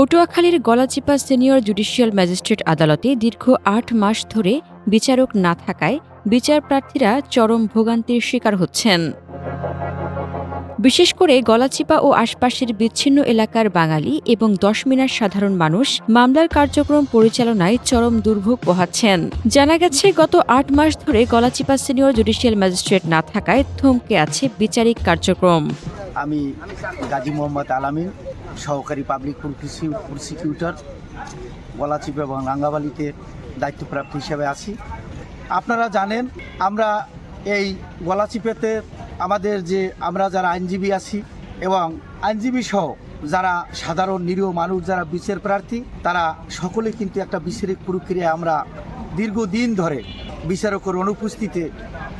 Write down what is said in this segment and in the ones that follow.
পটুয়াখালীর Galachipa senior judicial magistrate আদালতে দীর্ঘ আট মাস ধরে বিচারক না থাকায় বিচার প্রার্থীরা চরম ভোগান্তির শিকার হচ্ছেন। বিশেষ করে গলাচিপা ও আশপাশের বিচ্ছিন্ন এলাকার বাঙালি এবং দশমিনার সাধারণ মানুষ মামলার কার্যক্রম পরিচালনায় চরম দুর্ভোগ পোহাচ্ছেন। জানা গেছে, গত আট মাস ধরে গলাচিপা সিনিয়র জুডিশিয়াল ম্যাজিস্ট্রেট না থাকায় থমকে আছে বিচারিক কার্যক্রম। আমি গাজী মোহাম্মদ আলামিন, সহকারী পাবলিক প্রসিকিউটর গলাচিপ এবং রাঙ্গাবালিতে দায়িত্বপ্রাপ্ত হিসেবে আছি। আপনারা জানেন, আমরা এই গলাচিপেতে আমাদের যে, আমরা যারা আইনজীবী আছি এবং আইনজীবী সহ যারা সাধারণ নিরীহ মানুষ, যারা বিচার প্রার্থী, তারা সকলে কিন্তু একটা বিচারিক প্রক্রিয়ায় আমরা দীর্ঘদিন ধরে বিচারকের অনুপস্থিতিতে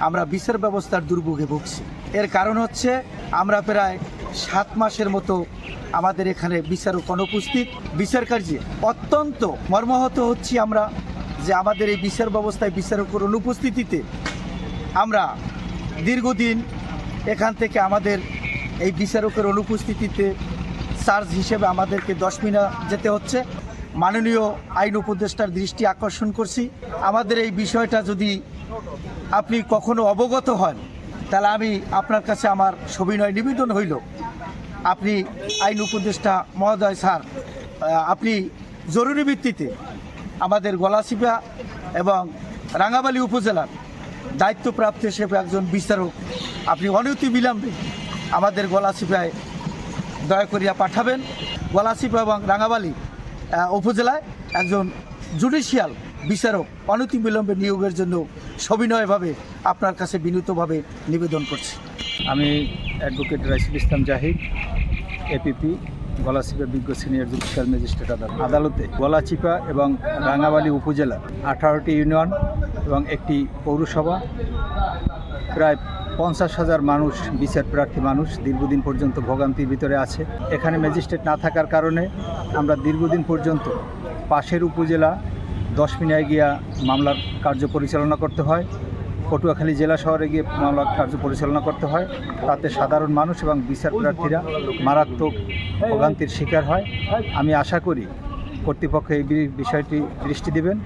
আমরা বিচার ব্যবস্থার দুর্ভোগে ভুগছি। এর কারণ হচ্ছে আমরা প্রায় সাত মাসের মতো আমাদের এখানে বিচারক অনুপস্থিত। বিচার কার্যে অত্যন্ত মর্মাহত হচ্ছি আমরা যে আমাদের এই বিচার ব্যবস্থায় বিচারকের অনুপস্থিতিতে আমরা দীর্ঘদিন এখান থেকে আমাদের এই বিচারকের অনুপস্থিতিতে চার্জ হিসেবে আমাদেরকে দশ মিনা যেতে হচ্ছে। মাননীয় আইন উপদেষ্টার দৃষ্টি আকর্ষণ করছি। আমাদের এই বিষয়টা যদি আপনি কখনো অবগত হন তাহলে আমি আপনার কাছে আমার সবিনয় নিবেদন হইল। আপনি আইন উপদেষ্টা মহোদয় স্যার আপনি জরুরি ভিত্তিতে আমাদের গলাচিপা এবং রাঙাবালি উপজেলার দায়িত্বপ্রাপ্ত হিসেবে একজন বিচারক আপনি অনতি বিলম্বে আমাদের গলাচিপায় দয়া করিয়া পাঠাবেন। গলাচিপা এবং রাঙাবালি আহ, উপজেলায় একজন জুডিশিয়াল বিচারক অনতি বিলম্বে নিয়োগের জন্য সবিনয়ভাবে আপনার কাছে বিনীতভাবে নিবেদন করছি। আমি অ্যাডভোকেট রাইসুল ইসলাম জাহিদ এপিপি গলাচিপা বিজ্ঞ সিনিয়র জুডিশিয়াল ম্যাজিস্ট্রেট আদালত। আদালতে গলাচিপা এবং রাঙ্গাবালি উপজেলা আঠারোটি ইউনিয়ন এবং একটি পৌরসভা, প্রায় পঞ্চাশ হাজার মানুষ, বিচার প্রার্থী মানুষ দীর্ঘদিন পর্যন্ত ভোগান্তির ভিতরে আছে। এখানে ম্যাজিস্ট্রেট না থাকার কারণে আমরা দীর্ঘদিন পর্যন্ত পাশের উপজেলা দশ মিনায় গিয়া মামলার কার্য পরিচালনা করতে হয়, পটুয়াখালী জেলা শহরে গিয়ে মামলা কার্য পরিচালনা করতে হয়। তাতে সাধারণ মানুষ এবং বিচার প্রার্থীরা মারাত্মক ভোগান্তির শিকার হয়। আমি আশা করি কর্তৃপক্ষ এই বিষয়টি দৃষ্টি দেবেন।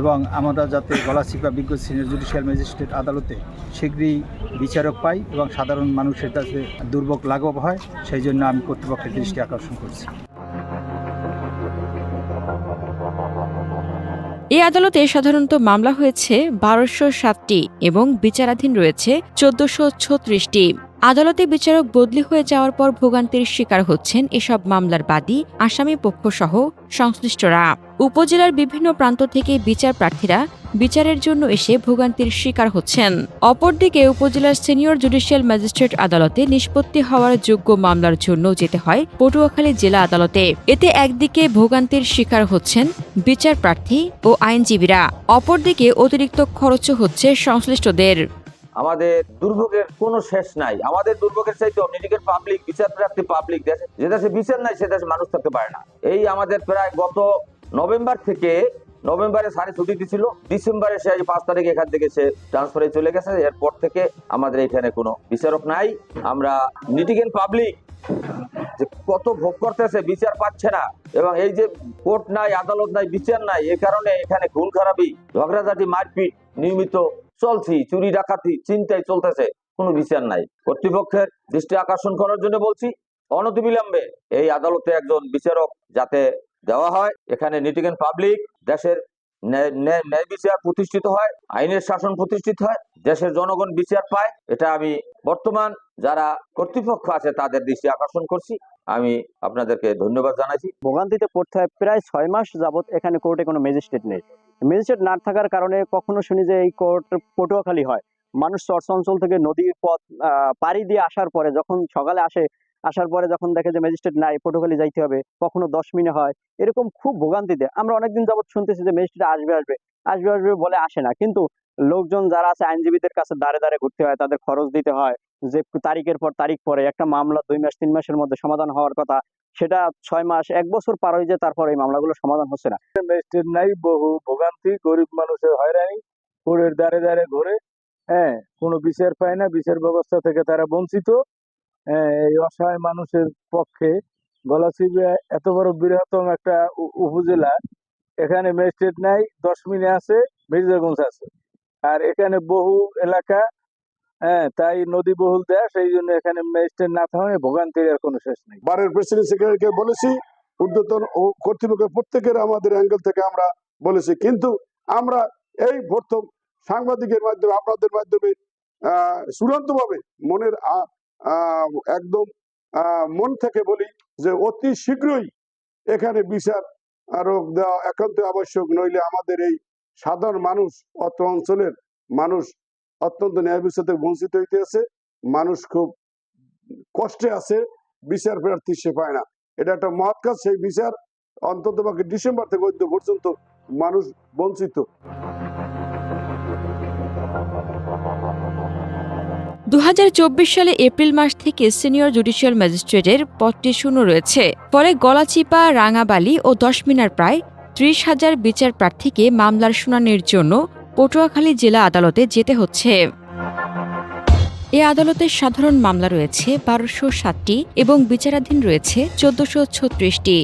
এবং আমরা যাতে গলাচিপা বিজ্ঞ সিনিয়র জুডিশিয়াল ম্যাজিস্ট্রেট আদালতে শীঘ্রই বিচারক পাই এবং সাধারণ মানুষের কাছে দুর্ভোগ লাঘব হয়, সেই জন্য আমি কর্তৃপক্ষের দৃষ্টি আকর্ষণ করছি। এই আদালতে সাধারণত মামলা হয়েছে বারোশো সাতটি এবং বিচারাধীন রয়েছে চোদ্দশো ছত্রিশটি। আদালতে বিচারক বদলি হয়ে যাওয়ার পর ভোগান্তির শিকার হচ্ছেন এসব মামলার বাদী আসামি পক্ষসহ সংশ্লিষ্টরা। উপজেলার বিভিন্ন প্রান্ত থেকে বিচার প্রার্থীরা বিচারের জন্য এসে ভোগান্তির শিকার হচ্ছেন। অপরদিকে উপজেলার সিনিয়র জুডিশিয়াল ম্যাজিস্ট্রেট আদালতে নিষ্পত্তি হওয়ার যোগ্য মামলার জন্য যেতে হয় পটুয়াখালী জেলা আদালতে। এতে একদিকে ভোগান্তির শিকার হচ্ছেন বিচার প্রার্থী ও আইনজীবীরা। অপরদিকে অতিরিক্ত খরচও হচ্ছে সংশ্লিষ্টদের। আমাদের দুর্ভোগের কোনো শেষ নাই। আমাদের দুর্ভোগের চাইতে অন্যদিকের পাবলিক বিচার প্রার্থী পাবলিক দেশে, যে দেশে বিচার নাই, সে দেশে মানুষ থাকতে পারে না। এই আমাদের প্রায় গত নভেম্বর থেকে, নভেম্বরে সাড়ে ছুটি দিছিল, ডিসেম্বরে সে আজ পাঁচ তারিখ এখান থেকে সে ট্রান্সফারে চলে গেছে। এরপর থেকে আমাদের এখানে কোনো বিচারক নাই। আমরা নিটিগেন পাবলিক যে কত ভোগ করতেছে, বিচার পাচ্ছে না। এবং এই যে কোর্ট নাই, আদালত নাই, বিচার নাই এই কারণে এখানে খুন খারাপি, ঝগড়াঝাটি, মারপিট নিয়মিত চলছি, চুরি, ডাকাতি চিন্তায় চলতেছে, কোনো বিচার নাই। কর্তৃপক্ষের দৃষ্টি আকর্ষণ করার জন্য বলছি, অনতিবিলম্বে এই আদালতে একজন বিচারক যাতে দেওয়া হয়, এখানে নিটিগেন পাবলিক দেশের ন্যায়- বিচার প্রতিষ্ঠিত হয়, আইনের শাসন প্রতিষ্ঠিত হয়, দেশের জনগণ বিচার পায়, এটা আমি বর্তমান যারা কর্তৃপক্ষ আছে তাদের দৃষ্টি আকর্ষণ করছি। আমি আপনাদেরকে ধন্যবাদ জানাইছি ভোগান্তিতে পড়তে হয় প্রায় ছয় মাস যাবত এখানে কোর্টে কোনো ম্যাজিস্ট্রেট নেই। ম্যাজিস্ট্রেট না থাকার কারণে কখনো শুনি যে এই কোর্ট পটুয়াখালী হয়। মানুষ চর্চ অঞ্চল থেকে নদীর পথ পাড়ি দিয়ে আসার পরে যখন সকালে আসে, আসার পরে যখন দেখে যে ম্যাজিস্ট্রেট নাই, পটুয়াখালী যাইতে হবে, কখনো দশ মিনিট হয়। এরকম খুব ভোগান্তিতে। আমরা অনেকদিন যাবত শুনতেছি যে ম্যাজিস্ট্রেট আসবে আসবে। আসবে আসবে বলে আসে না। কিন্তু লোকজন যারা আছে, আইনজীবীদের কাছে দাঁড়ে দাঁড়ে ঘুরতে হয়, তাদের খরচ দিতে হয়। যে তারিখের পর তারিখ পরে একটা মামলা দুই মাস, তিন মাসের মধ্যে সমাধান হওয়ার কথা, সেটা ছয় মাস, এক বছর পার হয়ে যায়, তারপর এই মামলাগুলো সমাধান হচ্ছে না। নাই, বহু ভোগান্তি, গরিব মানুষের হয়রানি কোর্টের দ্বারে দ্বারে ঘুরে হ্যাঁ কোনো বিচার পায় না, বিচার ব্যবস্থা থেকে তারা বঞ্চিত হ্যাঁ এই অসহায় মানুষের পক্ষে গলাচিপা এত বড় বৃহত্তম একটা উপজেলা, এখানে ম্যাজিস্ট্রেট নাই, দশ মিনিট আছে, মির্জাগঞ্জ আছে। আর এখানে বহু এলাকা হ্যাঁ তাই নদী বহুল দেশ এই জন্য এখানে ম্যাজিস্ট্রেট না থাকায় ভোগান্তির আর কোনো শেষ নেই। বারের প্রেসিডেন্ট সেক্রেটারিকে বলেছি, ঊর্ধ্বতন ও কর্তৃপক্ষের প্রত্যেকের আমাদের অ্যাঙ্গেল থেকে আমরা বলেছি। কিন্তু আমরা এই প্রথম সাংবাদিকের মাধ্যমে, আপনাদের মাধ্যমে চূড়ান্তভাবে মনের একদম মন থেকে বলি যে অতি শীঘ্রই এখানে বিচার আরও দেওয়া একান্ত আবশ্যক, নইলে আমাদের এই সাধারণ মানুষ অত অঞ্চলের মানুষ অত্যন্ত ন্যায় বিচার বঞ্চিত হইতে আছে। মানুষ খুব কষ্টে আছে, বিচার প্রার্থী সে পায় না। এটা একটা মহৎ কাজ, সেই বিচার অন্তত ডিসেম্বর থেকে অদ্য পর্যন্ত মানুষ বঞ্চিত। দু হাজার চব্বিশ সালে এপ্রিল মাস থেকে সিনিয়র জুডিশিয়াল ম্যাজিস্ট্রেটের পদটি শূন্য রয়েছে। ফলে গলাচিপা, রাঙাবালি ও দশমিনার প্রায় ত্রিশ হাজার বিচার প্রার্থীকে মামলার শুনানির জন্য পটুয়াখালী জেলা আদালতে যেতে হচ্ছে। এ আদালতের সাধারণ মামলা রয়েছে বারোশো সাতটি এবং বিচারাধীন রয়েছে চোদ্দশো ছত্রিশটি।